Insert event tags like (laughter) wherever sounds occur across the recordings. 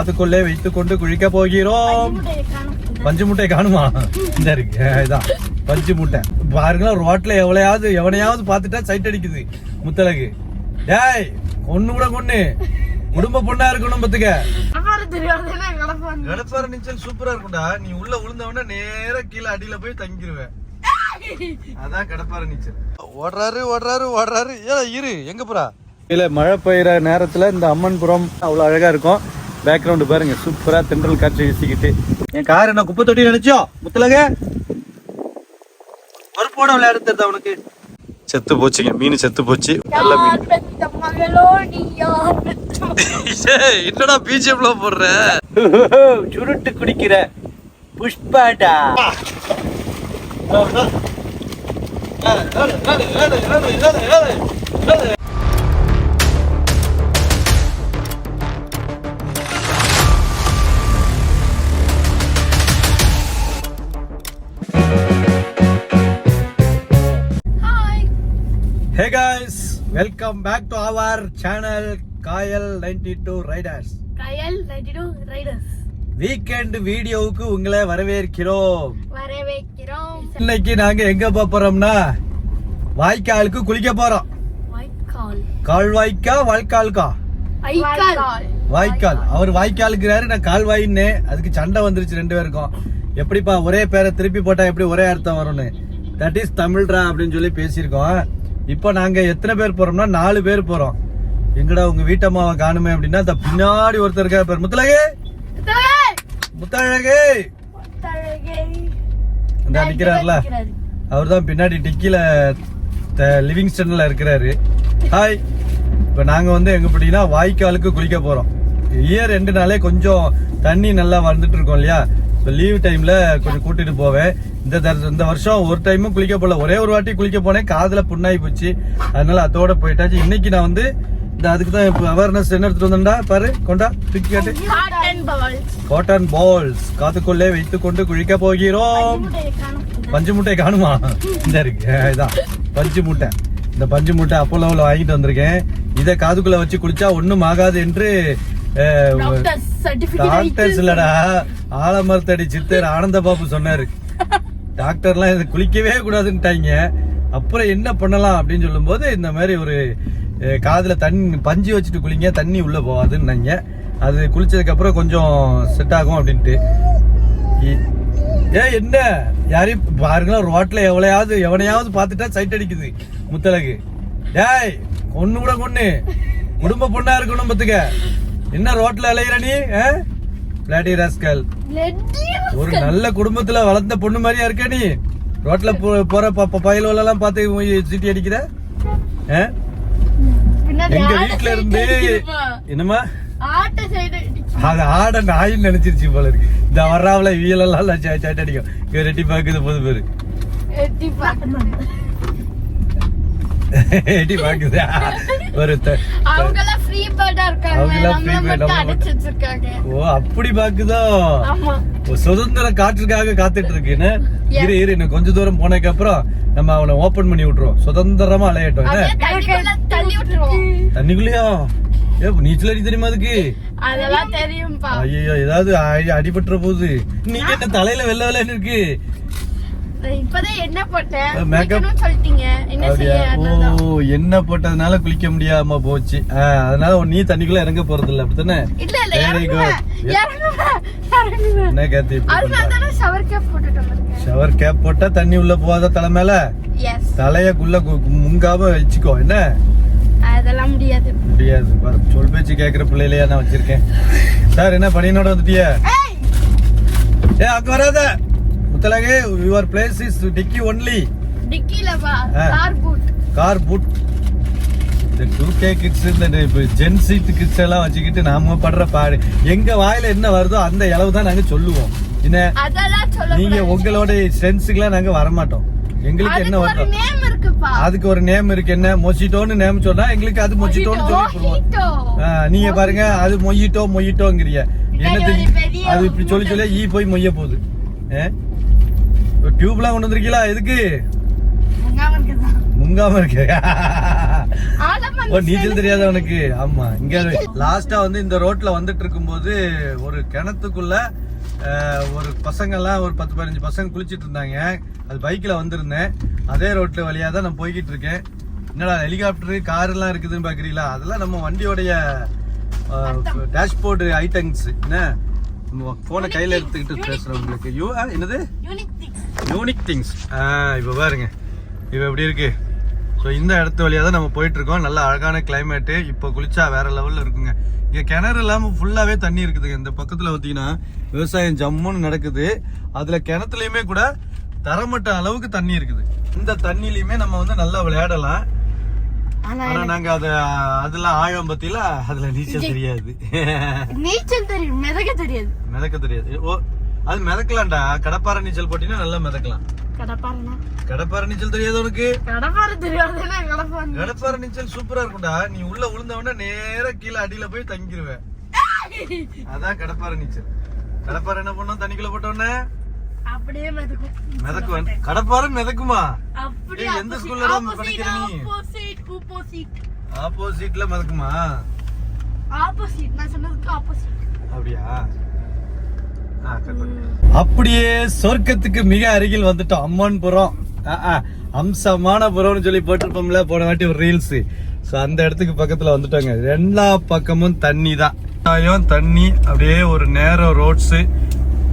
அதுக்குள்ளே வைத்துக் கொண்டு குளிக்க போகிறோம். பஞ்சு முட்டை காணுமா? இந்த இருக்கு. இதான். பஞ்சு முட்டை பாருங்க ரோட்ல எவ்வளையாவது எவனையாவது பார்த்துட்டா சைட் அடிக்குது. முத்தலகு டேய் ஒண்ணு கூட கொண்ணு குடும்ப பொண்ணா இருக்கணும் பத்துக்க. கடப்பார நீச்சல் சூப்பரா இருக்கும்டா. நீ உள்ள விழுந்தவன நேரா கீழே அடியில போய் தங்கிருவேன். அதான் கடப்பார நீச்சல். ஓடுறாரு ஓடுறாரு ஓடுறாரு. ஏ இரு. எங்க போறா? இல்ல மழை பெய்யற நேரத்துல இந்த அம்மன்புரம் அவ்வளவு அழகா இருக்கும். பேக்ரவுண்ட் பாருங்க சூப்பரா தென்றல் காற்று வீசிக்கிட்டு என் கார் என்ன குப்பை தொட்டி நினைச்சோ முத்தலக ஒரு போட விளையாட தெரியுதா உனக்கு செத்து போச்சுங்க மீன் செத்து போச்சு நல்ல மீன் என்னடா பிஜிஎம்ல போடுற சுருட்டு குடிக்கிற புஷ்பாடா hey guys welcome back to our channel Kayal ninety two riders weekend வீடியோவுக்கு உங்களை வரவேற்கிறோம். வரவேற்கிறோம். இன்னைக்கு நாங்க எங்க போறோம்னா வாய்க்காலுக்கு குளிக்க போறோம். வாய்க்கால். கால்வாய்க்கா வாய்க்காலுக்கா? வாய்க்கால். வாய்க்கால். அவர் வாய்க்காலுக்குறாரு நான் கால்வாயின்னு. அதுக்கு சண்டை வந்துருச்சு ரெண்டு பேருக்கும். எப்படிப்பா ஒரே பேரை திருப்பி போட்டா எப்படி ஒரே அர்த்தம் வரும்னு? தட் இஸ் தமிழ்ரா அப்படின்னு சொல்லி பேசியிருக்கோம். இப்போ நாங்க எத்தனை பேர் போறோம்னா நாலு பேர் போறோம். எங்கடா உங்க வீட்டம்மாவை காணுமே அப்படின்னா அந்த பின்னாடி ஒருத்தர் இருக்கா பேர். முத்தழகே முத்தழகே இந்த நிக்கிறாருல. அவர் தான் பின்னாடி டிக்கில லிவிங்ஸ்டன்ல இருக்கிறாரு. ஹாய் இப்போ நாங்க வந்து எங்க அப்படின்னா வாய்க்காலுக்கு குளிக்க போறோம். இயர் ரெண்டு நாளே கொஞ்சம் தண்ணி நல்லா வந்துட்டு இருக்கோம் இல்லையா? இப்போ லீவ் டைம்ல கொஞ்சம் கூட்டிட்டு போவேன். இந்த தர- இந்த வருஷம் ஒரு டைமும் குளிக்க போல. ஒரே ஒரு வாட்டி குளிக்க போனேன். காதுல புண்ணாகி போச்சு. அதனால அதோட போயிட்டாச்சு. இன்னைக்கு நான் வந்து இந்த அதுக்கு தான் இப்போ அவேர்னஸ் என்ன எடுத்துட்டு வந்தேன்டா பாரு கொண்டா தூக்கி காட்டு. காட்டன் பால்ஸ் காத்துக்குள்ளே வைத்துக் கொண்டு குளிக்க போகிறோம். பஞ்சு முட்டை காணுமா? இந்த இருக்கு. இதான். பஞ்சு முட்டை. இந்த பஞ்சு முட்டை அப்போலோவில் வாங்கிட்டு வந்திருக்கேன். இதை காதுக்குள்ள வச்சு குளிச்சா ஒண்ணும் ஆகாது என்று டாக்டர்ஸ் இல்லடா. ஆலமரத்தடி சித்தர் ஆனந்த பாபு சொன்னாரு. டாக்டர்லாம் இது குளிக்கவே கூடாதுன்ட்டாங்க. அப்புறம் என்ன பண்ணலாம் அப்படின்னு சொல்லும்போது இந்த மாதிரி ஒரு காதுல தண்ணி பஞ்சு வச்சுட்டு குளிங்க தண்ணி உள்ள போகாதுன்னாங்க. அது குளிச்சதுக்கு அப்புறம் கொஞ்சம் செட் ஆகும் அப்படின்ட்டு. ஏய் என்ன? யாரையும் பாருங்களா ரோட்ல எவ்வளையாவது எவனையாவது பார்த்துட்டா சைட் அடிக்குது முத்தலகு டேய் ஒண்ணு கூட கொண்ணு. குடும்ப பொண்ணா இருக்கணும் பத்துக்க என்ன ரோட்ல அலையிற நீ பிளாட்டி ராஸ்கல். ஒரு நல்ல குடும்பத்துல வளர்ந்த பொண்ணு மாதிரியா இருக்க நீ. ரோட்ல போற பயல் எல்லாம் பார்த்து சீட்டி அடிக்கிற? எங்க வீட்ல இருந்து என்னமா அது ஆட நாயின்னு நினைச்சிருச்சு போல இருக்கு. இந்த வர்றாவில இவியல் எல்லாம் சேட் அடிக்கும். ரெட்டி பாக்குது போது பேரு. எட்டி எட்டி பாக்குது ஒரு அவங்க எல்லாம் ஃப்ரீ பேர்டா இருக்காங்க. ஓ அப்படி பாக்குதோ? சுதந்திர காற்றுக்காக காத்துட்டு இருக்கு என்ன Yes. இரு இரு இன்னும் கொஞ்ச தூரம் போனதுக்கு அப்புறம் நம்ம அவனை ஓபன் பண்ணி விட்டுருவோம். சுதந்திரமா அலையட்டும் தண்ணிக்குள்ளயா? ஏ நீச்சல் அடி தெரியுமா அதுக்கு? அதெல்லாம் தெரியும்பா. ஐயோ ஏதாவது அடிபட்டுற போகுது நீங்க என்ன தலையில வெள்ளை வெள்ளைன்னு இருக்கு? இப்பதான் என்ன போட்டேன். குளிக்கணும்னு சொல்லிட்டீங்க. என்ன அப்படியா? செய்ய? ஓ. என்ன போட்டதுனால குளிக்க முடியாம போச்சு. அதனால நீ தண்ணிக்குள்ள இறங்க போறது இல்ல அப்படித்தானே இல்ல என்ன காத்தி ஷவர் கேப் போட்டுட்டு வந்திருக்கேன். ஷவர் கேப் போட்டா தண்ணி உள்ள போகாத தலை மேல? தலையக்குள்ள முங்காம வச்சுக்கோ என்ன? அதெல்லாம் முடியாது. சொல் பேச்சு கேக்குற பிள்ளையிலையா நான் வச்சிருக்கேன். சார் என்ன பணியனோட வந்துட்டிய? ஏ அங்க வராத! முத்தலகே your place is dickey only டிக்கில வா. கார் பூட் கார் புட் இந்த டூ கே கிட்ஸ் இந்த ஜென் சீட் கிட்ஸ் எல்லாம் வச்சுக்கிட்டு நாம படுற பாடு. எங்க வாயில என்ன வருதோ அந்த அளவு தான் நாங்க சொல்லுவோம். என்ன? நீங்க உங்களோட சென்ஸுக்குலாம் நாங்க வரமாட்டோம். எங்களுக்கு என்ன வருதோ? அதுக்கு ஒரு நேம் இருக்கு. என்ன? மொசிட்டோன்னு நேம் சொன்னா எங்களுக்கு அது மொசிட்டோன்னு சொல்லி நீங்க பாருங்க அது மொய்யிட்டோ ஒரு பெரிய அது இப்படி சொல்லி சொல்லி ஈ போய் மொய்ய போகுது. டியூப்லாம் கொண்டு வந்திருக்கீங்களா? எதுக்கு. முங்காம இருக்கு நீச்சல் தெரியாத உனக்கு ஆமா இங்க லாஸ்டா வந்து இந்த ரோட்ல வந்துட்டு இருக்கும்போது ஒரு கிணத்துக்குள்ள ஒரு பசங்க எல்லாம் ஒரு பத்து பதினஞ்சு பசங்க குளிச்சிட்டு இருந்தாங்க. அது பைக்ல வந்திருந்தேன். அதே ரோட்ல வழியா தான் நான் போய்கிட்டு இருக்கேன். என்னடா ஹெலிகாப்டர் கார் எல்லாம் இருக்குதுன்னு பாக்குறீங்களா? அதெல்லாம் நம்ம வண்டியோடைய டேஷ்போர்டு ஐட்டம்ஸ் என்ன? போனை கையில எடுத்துக்கிட்டு பேசுறவங்களுக்கு. யூ ஆ, என்னது? யூனிக் திங்ஸ் இப்போ பாருங்க. இப்போ எப்படி இருக்கு? ஸோ இந்த இடத்து வழியாக தான் நம்ம போயிட்டு இருக்கோம் நல்ல அழகான கிளைமேட்டு இப்போ குளிச்சா வேற லெவலில் இருக்குங்க. இங்கே கிணறு இல்லாமல் ஃபுல்லாகவே தண்ணி இருக்குதுங்க. இந்த பக்கத்தில் பார்த்தீங்கன்னா விவசாயம் ஜம்முன்னு நடக்குது. அதில் கிணத்துலையுமே கூட தரமட்ட அளவுக்கு தண்ணி இருக்குது. இந்த தண்ணிலையுமே நம்ம வந்து நல்லா விளையாடலாம். ஆனா நாங்க அத அதெல்லாம் ஆழம் பத்தில அதுல நீச்சல் தெரியாது. நீச்சல் தெரியும் மிதக்க தெரியாது. மிதக்க தெரியாது. ஓ அது மிதக்கலாம்டா. கடப்பாறை நீச்சல் போட்டினா நல்லா மிதக்கலாம். கடப்பாறை நீச்சல் தெரியாது உனக்கு? கடப்பாறை நீச்சல். சூப்பரா இருக்கும்டா. நீ உள்ள விழுந்தவன நேரா கீழே அடியில போய் தங்கிருவ அதான் கடப்பாறை நீச்சல். கடப்பாறை என்ன பண்ணும்? தண்ணிக்குள்ள போட்டோன்னே அப்படியே மிதக்கும். கடப்பாறை மிதக்குமா? ஏய், எந்த ஸ்கூல்ல தான் படிக்கிற நீ? ஆப்போசிட் ஆப்போசிட் ஆப்போசிட்ல மிதக்குமா? ஆப்போசிட் நான் சொன்னதுக்கு ஆப்போசிட் அப்படியா. அப்படியே சொர்க்கத்துக்கு மிக அருகில் வந்துட்டோம் அம்மன்புரம் ஆ, ஆ, அம்சமான புறம்னு சொல்லி போட்டிருப்போம்ல போன வாட்டி ஒரு ரீல்ஸ் ஸோ அந்த இடத்துக்கு பக்கத்துல வந்துட்டோங்க. எல்லா பக்கமும் தண்ணி தான். தண்ணி அப்படியே ஒரு நேரம் ரோட்ஸு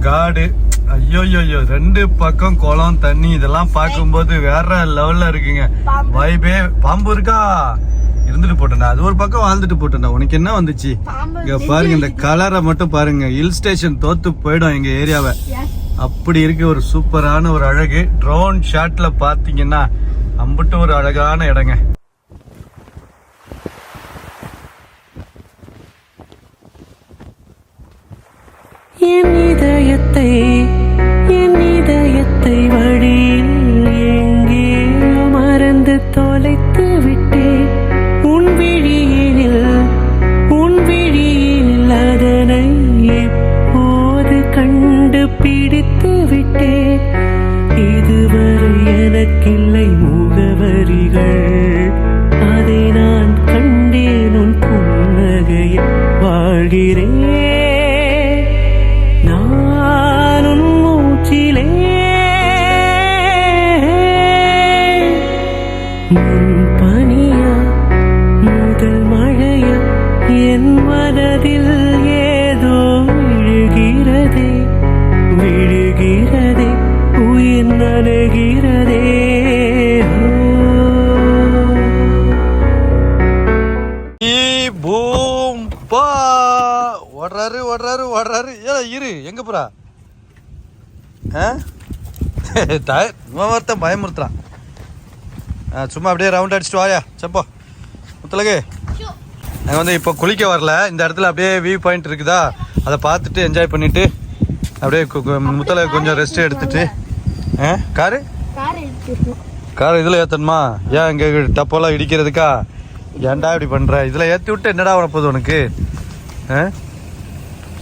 காடு. ஐயோ ஐயோ ரெண்டு பக்கம் குளம் தண்ணி இதெல்லாம் பார்க்கும்போது வேற லெவல்ல இருக்குங்க. வைபே பாம்பு இருக்கா? இருந்துட்டு போட்டேன்டா. அது ஒரு பக்கம் வாழ்ந்துட்டு போட்டேன்டா. உனக்கு என்ன வந்துச்சு? இங்க பாருங்க இந்த கலரை மட்டும் பாருங்க. ஹில் ஸ்டேஷன் தோத்து போயிடும் எங்க ஏரியாவை. அப்படி இருக்கு ஒரு சூப்பரான ஒரு அழகு. ட்ரோன் ஷாட்ல பாத்தீங்கன்னா அம்புட்டு ஒரு அழகான இடங்க. என் இதயத்தை என் இதயத்தை வழியில் எங்கேயோ மறந்து தொலைத்து கிளை முகவரிகள். டய- இவன் ஒருத்தன் பயமுறுத்துறான். சும்மா அப்படியே ரவுண்ட் அடிச்சுட்டு வாயா. சப்போ முத்தலகு நாங்கள் வந்து இப்போ குளிக்க வரல. இந்த இடத்துல அப்படியே வியூ பாயிண்ட் இருக்குதா? அதை பார்த்துட்டு என்ஜாய் பண்ணிட்டு அப்படியே முத்தலகு கொஞ்சம் ரெஸ்ட் எடுத்துட்டு. ஆ காரு? கார் இதில் ஏற்றணுமா ஏன் இங்கே டப்போலாம் இடிக்கிறதுக்கா? ஏன்டா இப்படி பண்ணுற இதில் ஏற்றி விட்டு என்னடா வரப்போகுது உனக்கு?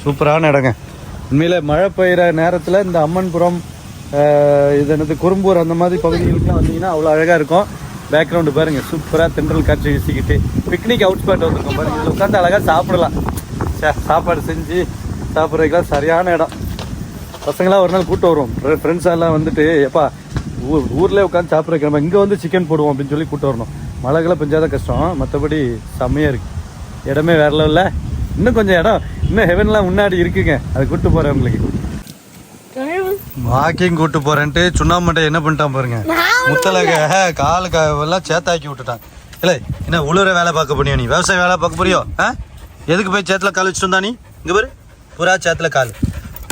சூப்பரான இடங்க. உண்மையில் மழை பெய்கிற நேரத்தில் இந்த அம்மன்புரம் இது என்னது குறும்பூர் அந்த மாதிரி பகுதிகளுக்குலாம் வந்தீங்கன்னா அவ்வளோ அழகாக இருக்கும். பேக்ரவுண்டு பாருங்கள் சூப்பராக தென்றல் காற்று வீசிக்கிட்டு பிக்னிக் அவுட் ஸ்பாட் வந்துருக்கோம் பாருங்கள் இதில் உட்காந்து அழகாக சாப்பிடலாம். சாப்பாடு செஞ்சு சாப்பிட்றதுக்கெல்லாம் சரியான இடம். பசங்களாம் ஒரு நாள் கூட்டு வருவோம். ஃப்ரெண்ட்ஸ் எல்லாம் வந்துட்டு எப்பா ஊர் ஊர்லேயே உட்காந்து சாப்பிட்றதுக்கு நம்ம இங்கே வந்து சிக்கன் போடுவோம் அப்படின்னு சொல்லி கூட்டு வரணும். மழைகளை பெஞ்சாதான் கஷ்டம். மற்றபடி செம்மையாக இருக்குது இடமே வேற லெவலில் இன்னும் கொஞ்சம் இடம். இன்னும் ஹெவன்லாம் முன்னாடி இருக்குங்க. அது கூட்டு போகிறேன் உங்களுக்கு. வாக்கிங் கூட்டு போறேன்ட்டு சுண்ணாம்பட்டை என்ன பண்ணிட்டான் பாருங்க. முத்தலக காலு எல்லாம் சேத்தாக்கி விட்டுட்டான். இல்லை என்ன உழுற வேலை பார்க்க போனியோ நீ? விவசாய வேலை பார்க்க போறியோ? ஆ? எதுக்கு போய் சேத்துல கால் வச்சுட்டு வந்தா நீ? இங்க பாரு புறா சேத்துல கால்.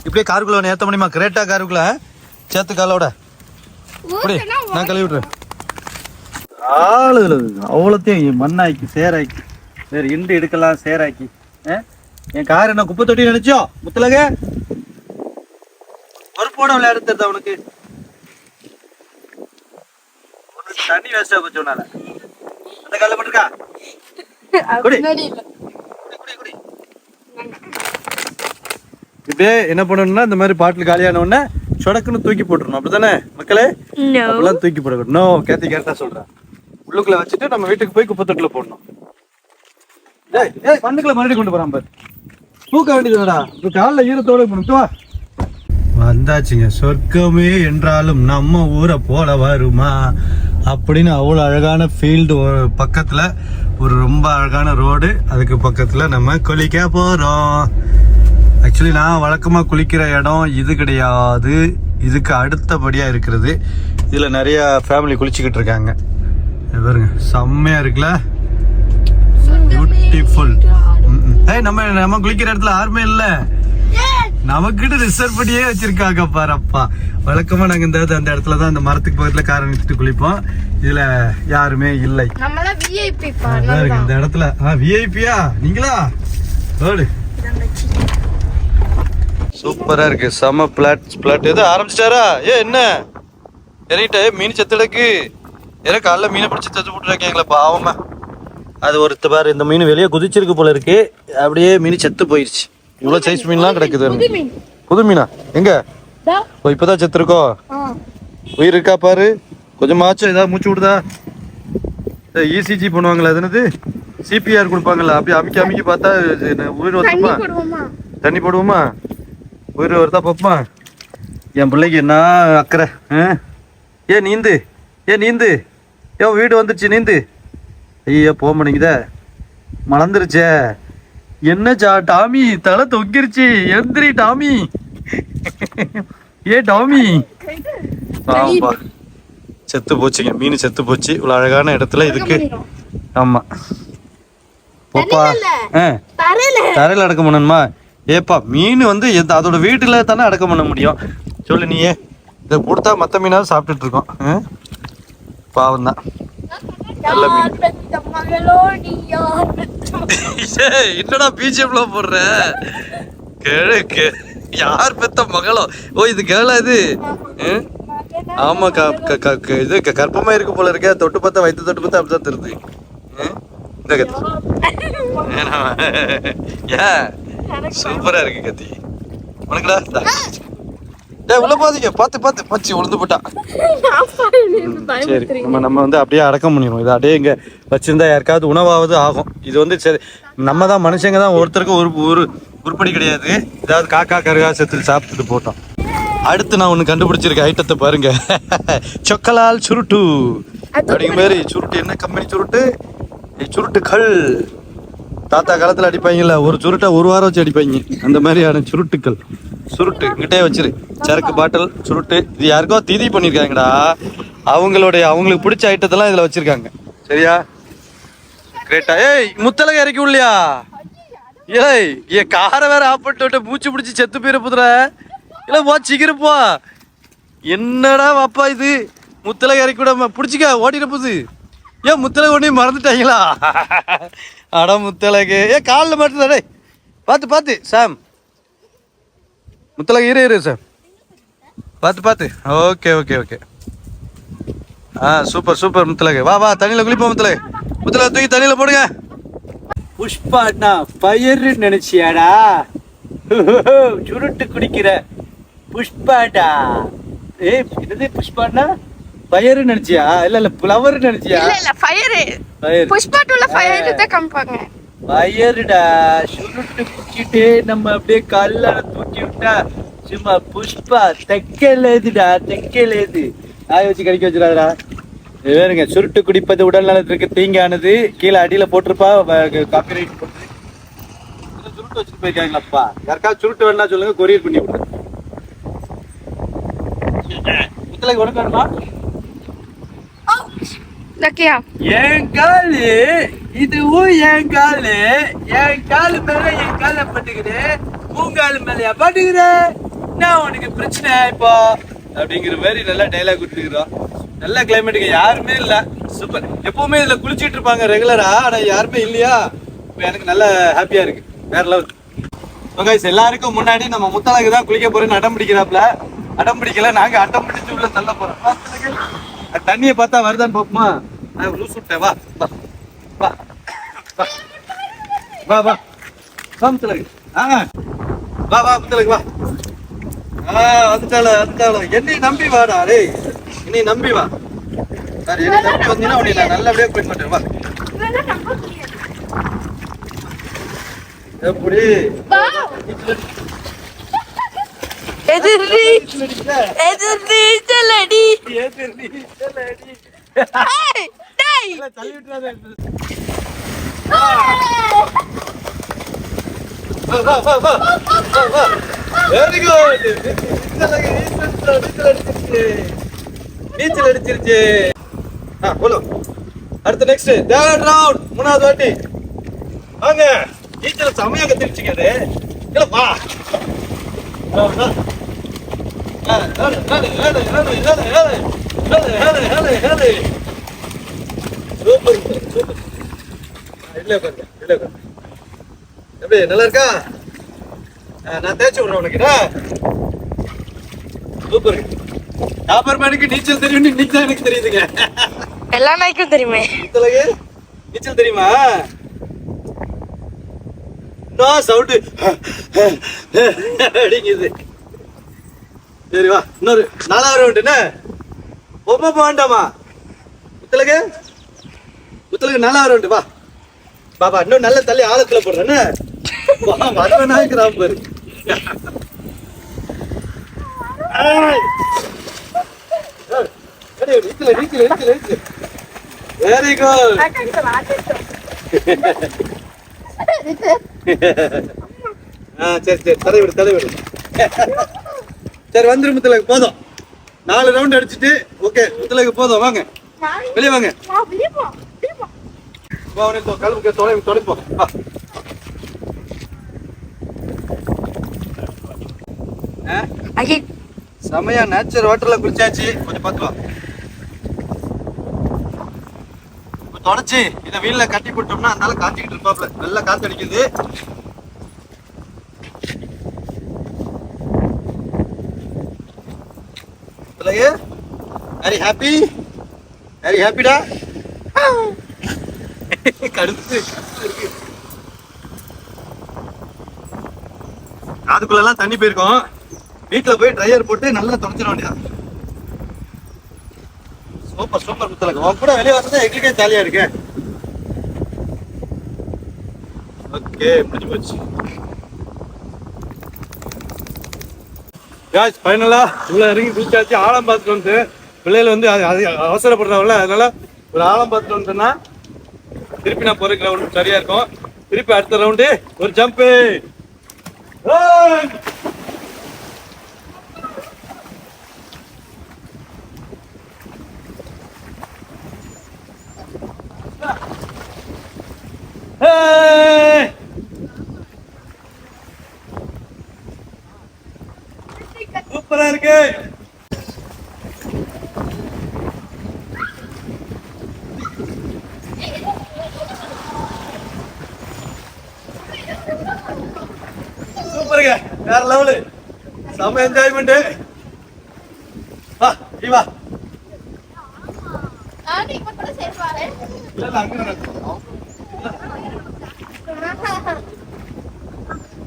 இப்படியே காருக்குள்ள ஏற்ற முடியுமா? கிரேட்டா காருக்குள்ள? சேத்து காலோட. இப்படி நான் கழுவி விட்றேன் ஆளுகள் அவ்வளோத்தையும் மண்ணாக்கி சேராக்கி. வேறு இண்டு எடுக்கலாம் சேராக்கி. ஆ? என் கார் என்ன குப்பை தொட்டி நினைச்சோ முத்தலக ஒரு போட விளையாட தெரியுதா உனக்கு? உனக்கு தண்ணி வேஸ்டா போச்சு உன்னால. அந்த கால போட்டுருக்கா? குடி. இப்படியே என்ன பண்ணணும்னா இந்த மாதிரி பாட்டில் காலியான உடனே சொடக்குன்னு தூக்கி போட்டுறணும். அப்படிதானே மக்களே? No. அப்பெல்லாம் தூக்கி போடக்கூடாது. நோ கேத்தி கேட்டா சொல்றேன். உள்ளுக்குள்ள வச்சுட்டு நம்ம வீட்டுக்கு போய் குப்பை தொட்டில போடணும். மண்ணுக்குள்ள மறுபடியும் கொண்டு போறான் பாரு. தூக்க வேண்டியதுடா இப்ப காலில் ஈரத்தோட வா. வந்தாச்சுங்க. சொர்க்கமே என்றாலும் நம்ம ஊரை போல வருமா? அப்படின்னு அவ்வளோ அழகான ஃபீல்டு பக்கத்துல ஒரு ரொம்ப அழகான ரோடு அதுக்கு பக்கத்துல நம்ம குளிக்க போறோம். ஆக்சுவலி நான் வழக்கமாக குளிக்கிற இடம் இது கிடையாது. இதுக்கு அடுத்தபடியா இருக்கிறது. இதுல நிறைய ஃபேமிலி குளிச்சுக்கிட்டு இருக்காங்க. இது பாருங்க. செம்மையா இருக்குல்ல? பியூட்டிஃபுல் ஏய் நம்ம நம்ம குளிக்கிற இடத்துல யாருமே இல்ல. நமக்கிட்ட ரிசர்வ் பண்ணியே வச்சிருக்காங்க பாரப்பா. வழக்கமா நாங்க இந்த அந்த இடத்துல தான் அந்த மரத்துக்கு பக்கத்துல காரை நிறுத்திட்டு குளிப்போம். இதுல யாருமே இல்லை. இந்த இடத்துல. ஆ விஐபியா நீங்களா? ஓடு. சூப்பரா இருக்கு. செம பிளாட் பிளாட் எது ஆரம்பிச்சிட்டாரா? ஏ என்ன? இறங்கிட்ட மீன் செத்துடக்கு ஏன்னா காலைல மீனை பிடிச்சி தச்சு போட்டுருக்கீங்களா பாவமா. அது ஒருத்த பாரு இந்த மீன் வெளியே குதிச்சிருக்கு போல இருக்கு. அப்படியே மீன் செத்து போயிடுச்சு இவ்வளவு சைஸ் மீன்லாம் கிடக்குது. புது மீனா. எங்க? ஓ இப்பதான் செத்துருக்கோ? உயிர் இருக்கா பாரு. கொஞ்சமாச்சும் ஏதாவது மூச்சு விடுதா? இசிஜி பண்ணுவாங்களா அது என்னது? சிபிஆர் கொடுப்பாங்கல்ல அப்படி அமுக்கி அமுக்கி பார்த்தா உயிர் போடுவோமா? தண்ணி போடுவோமா? உயிர் வருதா பாப்பா? என் பிள்ளைக்கு என்ன அக்கறை? ஏ நீந்து. ஏ நீந்து. ஏ வீடு வந்துருச்சு நீந்து. ஐயா போக மாட்டேங்குதே. மலர்ந்துருச்சே. என்ன டாமி தலை தொங்கிருச்சு. எந்திரி டாமி. ஏ டாமி. ஆமாப்பா செத்து போச்சுங்க. மீன் செத்து போச்சு. இவ்வளவு அழகான இடத்துல இதுக்கு ஆமா. போப்பா. ஆ. தரையில. அடக்கம் பண்ணணுமா? ஏப்பா மீன் வந்து எந்த அதோட வீட்டுல தானே அடக்கம் பண்ண முடியும். சொல்லு நீயே. இதை கொடுத்தா மத்த மீனாவது சாப்பிட்டுட்டு இருக்கோம். ஆ? பாவம் தான் என்னடா பிஜிஎம்ல போடுற கிழக்கு யார் பெத்த மகளோ ஓ இது கேளா இது? ஆமா இது கர்ப்பமா இருக்கு போல இருக்க தொட்டு பார்த்தா வயிற்று தொட்டு பார்த்தா அப்படிதான் தெரியுது? இந்த கத்தி ஏன் சூப்பரா இருக்கு கத்தி உனக்குடா உள்ள போதீங்க பார்த்து பார்த்து. பச்சி உளுந்து சரி நம்ம நம்ம வந்து அப்படியே அடக்கம் பண்ணிடுவோம். இது அப்படியே வச்சிருந்தா யாருக்காவது உணவாவது ஆகும். இது வந்து சரி நம்ம தான் மனுஷங்க தான் ஒருத்தருக்கும் ஒரு ஒரு உருப்படி கிடையாது. ஏதாவது காக்கா கருகா செத்து சாப்பிட்டுட்டு போட்டோம். அடுத்து நான் ஒன்று கண்டுபிடிச்சிருக்க ஐட்டத்தை பாருங்க. (laughs) சொக்கலால் சுருட்டு. அப்படிங்கிற மாதிரி சுருட்டு என்ன கம்பெனி சுருட்டு? சுருட்டு கல். தாத்தா காலத்துல அடிப்பாங்கல்ல ஒரு சுருட்டை ஒரு வாரம் வச்சு அடிப்பாங்க. அந்த மாதிரியான சுருட்டுக்கள். சுருட்டு கிட்டே வச்சிரு. சரக்கு பாட்டில் சுருட்டு. இது யாருக்கோ திதி பண்ணியிருக்காங்கடா அவங்களுடைய அவங்களுக்கு பிடிச்ச ஐட்டத்தெல்லாம் இதில் வச்சுருக்காங்க. சரியா? கிரேட்டா ஏய் முத்தலக இறக்கி உள்ளியா ஏய் ஏ காரை வேற ஆப்பிட்டு விட்டு மூச்சு பிடிச்சி செத்து போயிருப்புதுற இல்லை போ. சீக்கிரம் என்னடா வாப்பா இது? முத்தலக இறக்கி விடாம பிடிச்சிக்க ஓடிட போகுது ஏன் முத்தலக ஒன்றையும் மறந்துட்டாங்களா? அட முத்தலகு. ஏ காலில் மாட்டுதா பார்த்து பார்த்து சாம். முத்தலகு இரு இரு சாம். பார்த்து பார்த்து. Okay okay okay. ஆ சூப்பர் சூப்பர் முத்தலகு. வா வா தண்ணியில் குளிப்போம் முத்தலகு. முத்தலகு தூக்கி தண்ணியில் போடுங்க. புஷ்பாண்ணா பயிர் நினைச்சியாடா? சுருட்டு குடிக்கிற புஷ்பாடா? ஏய் என்னது புஷ்பாண்ணா பயிர் நினைச்சியா? இல்ல இல்ல ஃப்ளவர் நினைச்சியா? இல்ல இல்ல ஃபயர் பயிர் புஷ்பா டூல ஃபயர் தான் காமிப்பாங்க பயருடா சுருட்டு குச்சிட்டு நம்ம அப்படியே கல்ல தூக்கி விட்டா சும்மா புஷ்பா தெக்கலேதுடா தெக்கலேது ஆய வச்சு கடிக்க வச்சிடாதடா. வேறுங்க சுருட்டு குடிப்பது உடல் நலத்திற்கு தீங்கானது. கீழே அடியில போட்டிருப்பா காப்பிரைட் போட்டு சுருட்டு வச்சுட்டு போயிருக்காங்களாப்பா? யாருக்காவது சுருட்டு வேணா சொல்லுங்க கொரியர் பண்ணி உனக்கு வேணுமா? லக்கியா என் காலு இதுவும் என் காலு. என் காலு மேல என் கால பட்டுக்குது உன் காலு மேலயா பட்டுக்குது என்ன உனக்கு பிரச்சனை இப்போ? அப்படிங்கிற மாதிரி நல்லா டைலாக் கொடுத்துருக்குறோம் நல்ல கிளைமேட்டுக்கு யாருமே இல்லை. சூப்பர் எப்பவுமே இதில் குளிச்சுட்டு இருப்பாங்க ரெகுலரா ஆனால் யாருமே இல்லையா? இப்போ எனக்கு நல்ல ஹாப்பியாக இருக்கு. வேற லெவல் கைஸ் எல்லாருக்கும் முன்னாடி நம்ம முத்தலகு தான் குளிக்க போறேன்னு அடம் பிடிக்கிறாப்ல அடம் பிடிக்கல. நாங்க அடம் பிடிச்சு உள்ள தள்ள போறோம். தண்ணியை பார்த்தா வருதான்னு பாப்போமா நான் லூஸ் விட்டேன் வா வா வா. வா. வா வா. வா ஆ. வா வா முத்தலகு வா. ஆ வந்துட்டால வந்துட்டால என்னை நம்பி வாடா என்னை நம்பி வா. சரி என்ன வந்தீங்கன்னா உன்னை நான் நல்லபடியா குளிக்க மாட்டேன் வா. எப்படி? எதிர் எதிர் நீச்சல் அடி. ஏய், டேய். தள்ளி விட்டுறாத. வெரி குட் நீச்சல் அடிச்சிருச்சு. ஆ போலோ அடுத்து நெக்ஸ்ட் தேர்ட் ரவுண்ட் மூணாவது வாட்டி. வாங்க. நீச்சல் செம்மையா கத்திருச்சுங்க அது இல்ல வா. ஆ, சூப்பர். சூப்பர். இல்ல கொஞ்சம் இல்ல. கொஞ்சம் எப்படி நல்லா இருக்கா? நான் தேய்ச்சி விடுறேன் உனக்கு? சூப்பர். டாப்பர் மேனுக்கு நீச்சல் தெரியும்னு இன்னைக்கு தான் எனக்கு தெரியுதுங்க. எல்லா நாய்க்கும் தெரியுமே. இத்தலகு? நீச்சல் தெரியுமா? நான் சவுண்டு. அடிங்குது சரி வா. இன்னொரு நாலாவது ரவுண்ட் என்ன? பொம்மை வேண்டாமா முத்தலகு முத்தலகு நாலாவது ரவுண்டு வா. பாபா இன்னும் நல்ல தள்ளி ஆழத்துல போடுறேன்னு வரவனா இருக்கிறான் பாரு நீச்சல் நீச்சல் நீச்சல் நீச்சல் வெரி குட் சரி சரி தலை விடு தலை விடு சரி வந்துரு முத்தலகு போதும். நாலு ரவுண்ட் அடிச்சிட்டு ஓகே முத்தலகு போதும். வாங்க. வெளியே வாங்க. வா அவனை தொ- கழுவுக்கு தொலை தொலைப்போம் ஆ? செமையா நேச்சர் வாட்டர்ல குளிச்சாச்சு. கொஞ்சம் பார்த்து வா. இப்ப தொடச்சு. இத வீல்ல கட்டி போட்டோம்னா அதனால காத்திக்கிட்டு இருப்பாப்ல. நல்லா காத்து அடிக்குது. ஹரி ஹாப்பி ஹரி ஹாப்பிடா கடுத்து. காதுக்குள்ள எல்லாம் தண்ணி போயிருக்கோம். வீட்டில் போய் ட்ரையர் போட்டு நல்லா தொடச்சிட வேண்டியதா? சூப்பர் சூப்பர் முத்தலக்கு உன் கூட வெளியே வரது எங்களுக்கே ஜாலியாக இருக்கு. ஓகே முடிஞ்சு போச்சு. காய்ஸ் ஃபைனலாக இவ்வளோ இறங்கி குளிச்சாச்சு. ஆழம் பார்த்துட்டு வந்து பிள்ளைகள் வந்து அது அது அதனால் அதனால ஒரு ஆழம் பார்த்துட்டு வந்துன்னா திருப்பி நான் போகிற கிரவுண்ட் சரியாக இருக்கும். திருப்பி அடுத்த ரவுண்டு ஒரு ஜம்ப்பு Hey! சூப்பரா இருக்கு சூப்பருங்க. வேற லெவலு செம்ம என்ஜாய்மெண்ட் வா நீ வா.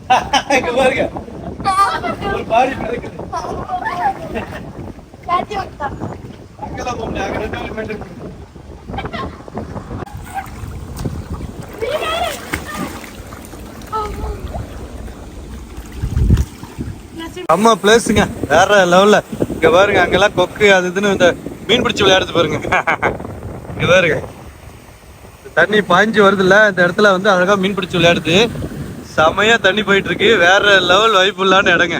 (laughs) பாருங்க. ஒரு பாரி அங்கெல்லாம் அங்க ரெண்டு அம்மா பிளேஸுங்க வேற லெவல்ல இங்க பாருங்க அங்கெல்லாம் கொக்கு அது இதுன்னு இந்த மீன் பிடிச்சி விளையாடுது பாருங்க. இங்க பாருங்க. தண்ணி பாய்ஞ்சு வருதுல்ல இந்த இடத்துல வந்து அழகா மீன் பிடிச்சி விளையாடுது. செமையா தண்ணி போயிட்டு இருக்கு. வேற லெவல் வைப்புள்ளான இடங்க.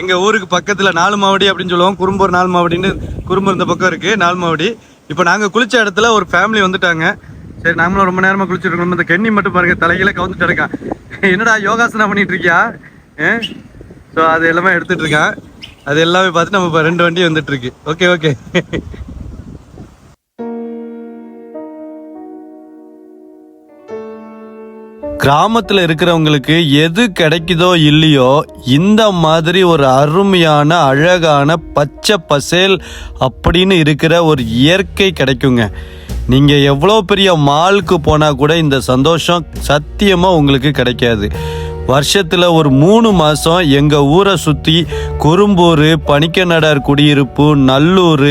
எங்கள் ஊருக்கு பக்கத்தில் நாலு மாவடி அப்படின்னு சொல்லுவோம் குறும்பூர் நாலு மாவடின்னு குறும்பூர் இந்த பக்கம் இருக்குது நாலு மாவடி இப்போ நாங்கள் குளிச்ச இடத்துல ஒரு ஃபேமிலி வந்துட்டாங்க. சரி நாமளும் ரொம்ப நேரமாக குளிச்சுட்டு இருக்கோம் இந்த கெண்ணி மட்டும் பாருங்க தலைகளை கவுந்துட்டு இருக்கான் என்னடா யோகாசனம் பண்ணிட்டு இருக்கியா? ஸோ அது எல்லாமே எடுத்துட்டு இருக்கான். அது எல்லாமே பார்த்து நம்ம இப்போ ரெண்டு வண்டி வந்துட்டு இருக்கு. ஓகே ஓகே கிராமத்துல இருக்கிறவங்களுக்கு எது கிடைக்குதோ இல்லையோ இந்த மாதிரி ஒரு அருமையான அழகான பச்சை பசேல் அப்படின்னு இருக்கிற ஒரு இயற்கை கிடைக்குங்க. நீங்கள் எவ்வளோ பெரிய மாலுக்கு போனால் கூட இந்த சந்தோஷம் சத்தியமாக உங்களுக்கு கிடைக்காது. வருஷத்தில் ஒரு மூணு மாதம் எங்கள் ஊரை சுற்றி குறும்பூர் பனிக்கநடர் குடியிருப்பு நல்லூர்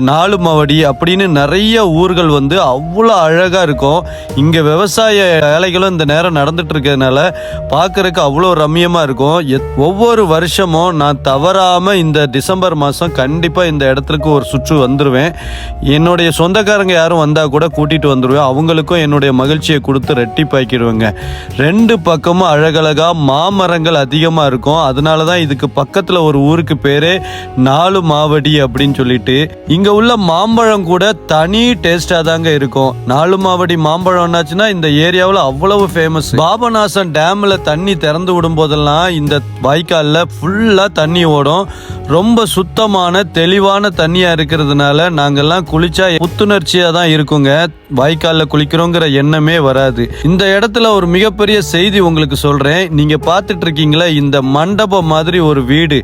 நாலு மாவடி அப்படின்னு நிறைய ஊர்கள் வந்து அவ்வளோ அழகாக இருக்கும். இங்கே விவசாய வேலைகளும் இந்த நேரம் நடந்துட்டு இருக்கிறதுனால பார்க்குறக்கு அவ்வளோ ரம்மியமாக இருக்கும். எத்- ஒவ்வொரு வருஷமும் நான் தவறாமல் இந்த டிசம்பர் மாதம் கண்டிப்பாக இந்த இடத்துக்கு ஒரு சுற்று வந்துடுவேன் என்னுடைய சொந்தக்காரங்க யாரும் வந்தால் கூட கூட்டிகிட்டு வந்துடுவேன் அவங்களுக்கும் என்னுடைய மகிழ்ச்சியை கொடுத்து ரெட்டிப்பாக்கிடுவேங்க. ரெண்டு பக்கமும் அழகழகாக மாமரங்கள் அதிகமாக இருக்கும். அதனால தான் இதுக்கு பக்கத்தில் ஒரு ஊருக்கு பேரே நாலு மாவடி அப்படின்னு சொல்லிட்டு இங்கே உள்ள மாம்பழம் கூட தனி டேஸ்டா தாங்க இருக்கும். நாலு மாவடி மாம்பழம் என்னாச்சுன்னா இந்த ஏரியாவில் அவ்வளவு ஃபேமஸ் பாபநாசம் டேமில் தண்ணி திறந்து விடும் போதெல்லாம் இந்த வாய்க்காலில் ஃபுல்லாக தண்ணி ஓடும். ரொம்ப சுத்தமான தெளிவான தண்ணியா இருக்கிறதுனால நாங்கெல்லாம் குளிச்சா புத்துணர்ச்சியா தான் இருக்குங்க. வாய்க்காலில் குளிக்கிறோங்கிற எண்ணமே வராது. இந்த இடத்துல ஒரு மிகப்பெரிய செய்தி உங்களுக்கு சொல்றேன். நீங்க பார்த்துட்டு இருக்கீங்களா இந்த மண்டபம் மாதிரி ஒரு வீடு.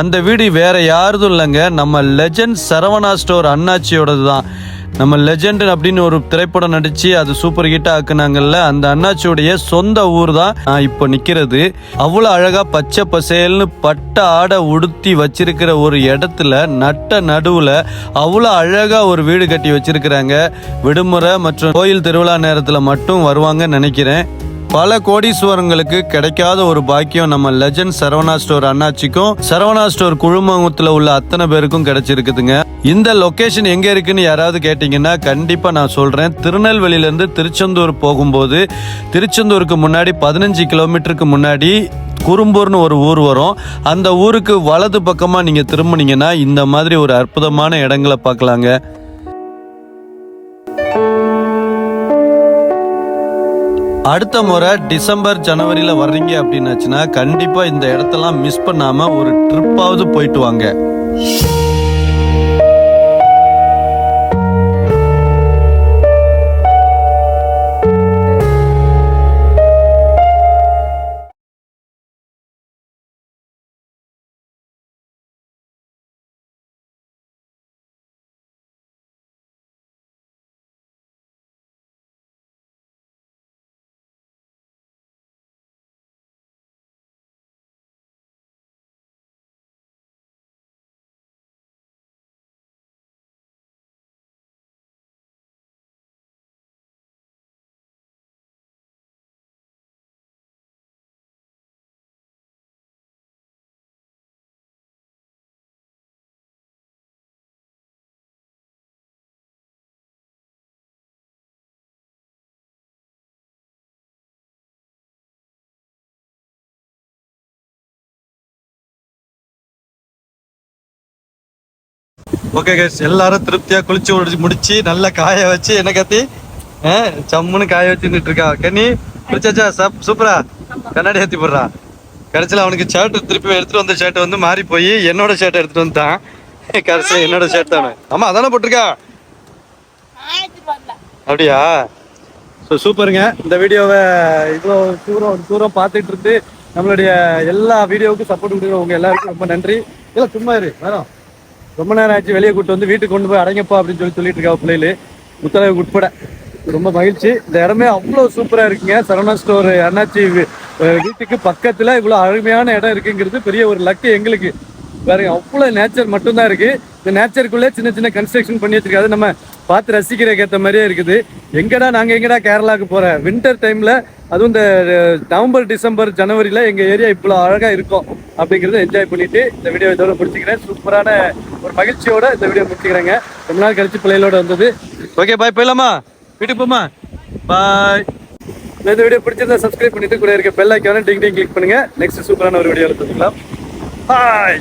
அந்த வீடு வேற யாரதும் இல்லைங்க. நம்ம லெஜண்ட் சரவணா ஸ்டோர் அண்ணாச்சியோடது தான் நம்ம லெஜெண்ட் அப்படின்னு ஒரு திரைப்படம் நடிச்சு அது சூப்பர் ஹிட் ஆக்குனாங்கல்ல அந்த அண்ணாச்சியுடைய சொந்த ஊர் தான் நான் இப்போ நிற்கிறது அவ்வளோ அழகா பச்சை பசேல்னு பட்ட ஆடை உடுத்தி வச்சிருக்கிற ஒரு இடத்துல நட்ட நடுவில் அவ்வளோ அழகா ஒரு வீடு கட்டி வச்சிருக்கிறாங்க. விடுமுறை மற்றும் கோயில் திருவிழா நேரத்தில் மட்டும் வருவாங்கன்னு நினைக்கிறேன். பல கோடீஸ்வரங்களுக்கு கிடைக்காத ஒரு பாக்கியம் நம்ம லெஜண்ட் சரவணா ஸ்டோர் அண்ணாச்சிக்கும் சரவணா ஸ்டோர் குழுமத்தில் உள்ள அத்தனை பேருக்கும் கிடைச்சிருக்குதுங்க. இந்த லொக்கேஷன் எங்க இருக்குன்னு யாராவது கேட்டீங்கன்னா கண்டிப்பா நான் சொல்றேன். திருநெல்வேலியில இருந்து திருச்செந்தூர் போகும்போது திருச்செந்தூருக்கு முன்னாடி பதினஞ்சு கிலோமீட்டருக்கு முன்னாடி குறும்பூர்னு ஒரு ஊர் வரும். அந்த ஊருக்கு வலது பக்கமாக நீங்கள் திரும்பினீங்கன்னா இந்த மாதிரி ஒரு அற்புதமான இடங்களை பார்க்கலாங்க. அடுத்த முறை டிசம்பர் ஜனவரியில் வர்றீங்க அப்படின்னாச்சுன்னா கண்டிப்பாக இந்த இடத்தெல்லாம் மிஸ் பண்ணாமல் ஒரு ட்ரிப்பாவது போயிட்டு வாங்க. ஓகே கைஸ் எல்லாரும் திருப்தியா குளிச்சு முடிச்சு முடிச்சு நல்லா காய வச்சு என்ன கத்தி? ஆ, சம்முன்னு காய வச்சு நின்னுட்டு இருக்கா. கண்ணி குளிச்சாச்சா சப் சூப்பரா. கண்ணாடி ஏத்தி போடுறா. கடைசியில் அவனுக்கு ஷர்ட் திருப்பி எடுத்துட்டு வந்த ஷர்ட் வந்து மாறி போய் என்னோட ஷர்ட் எடுத்துட்டு வந்துட்டான். கடைசியில் என்னோட ஷர்ட் தானே. ஆமா அதானே போட்டிருக்கா? அப்படியா? ஸோ சூப்பருங்க. இந்த வீடியோவை இவ்வளோ தூரம் தூரம் பார்த்துட்டு இருந்து நம்மளுடைய எல்லா வீடியோவுக்கும் சப்போர்ட் கொடுக்குறவங்க எல்லாருக்கும் ரொம்ப நன்றி. இல்லை சும்மா இரு வேணும் ரொம்ப நேரம் ஆச்சு வெளியே கூட்டு வந்து வீட்டுக்கு கொண்டு போய் அடங்கப்பா அப்படின்னு சொல்லி சொல்லிட்டு இருக்கா பிள்ளைகளு. முத்தளவு உட்பட. ரொம்ப மகிழ்ச்சி. இந்த இடமே அவ்வளோ சூப்பராக இருக்குங்க. சரவணா ஸ்டோர் அண்ணாச்சி வீட்டுக்கு பக்கத்தில் இவ்வளோ அருமையான இடம் இருக்குங்கிறது பெரிய ஒரு லக்கு எங்களுக்கு. பாருங்க அவ்வளோ நேச்சர் மட்டும்தான் இருக்கு. இந்த நேச்சருக்குள்ளே சின்ன சின்ன கன்ஸ்ட்ரக்ஷன் பண்ணி வச்சிருக்காது நம்ம பார்த்து ரசிக்கிறதுக்கு ஏற்ற மாதிரியே இருக்குது. எங்கடா நாங்கள் எங்கடா கேரளாவுக்கு போகிறேன் வின்டர் டைமில் அதுவும் இந்த நவம்பர் டிசம்பர் ஜனவரியில் எங்கள் ஏரியா இவ்வளோ அழகாக இருக்கும் அப்படிங்கிறத என்ஜாய் பண்ணிட்டு இந்த வீடியோ இதோட முடிச்சுக்கிறேன். சூப்பரான ஒரு மகிழ்ச்சியோட இந்த வீடியோ முடிச்சுக்கிறேங்க. ரொம்ப நாள் கழிச்சு பிள்ளைகளோட வந்தது. ஓகே பாய் போயிடலாமா? வீட்டுக்கு போமா? பாய் இந்த வீடியோ பிடிச்சிருந்தா சப்ஸ்கிரைப் பண்ணிட்டு கூட இருக்க பெல் ஐக்கான டிங் டிங் கிளிக் பண்ணுங்க. நெக்ஸ்ட் சூப்பரான ஒரு வீடியோவில் பார்த்துக்கலாம் பாய்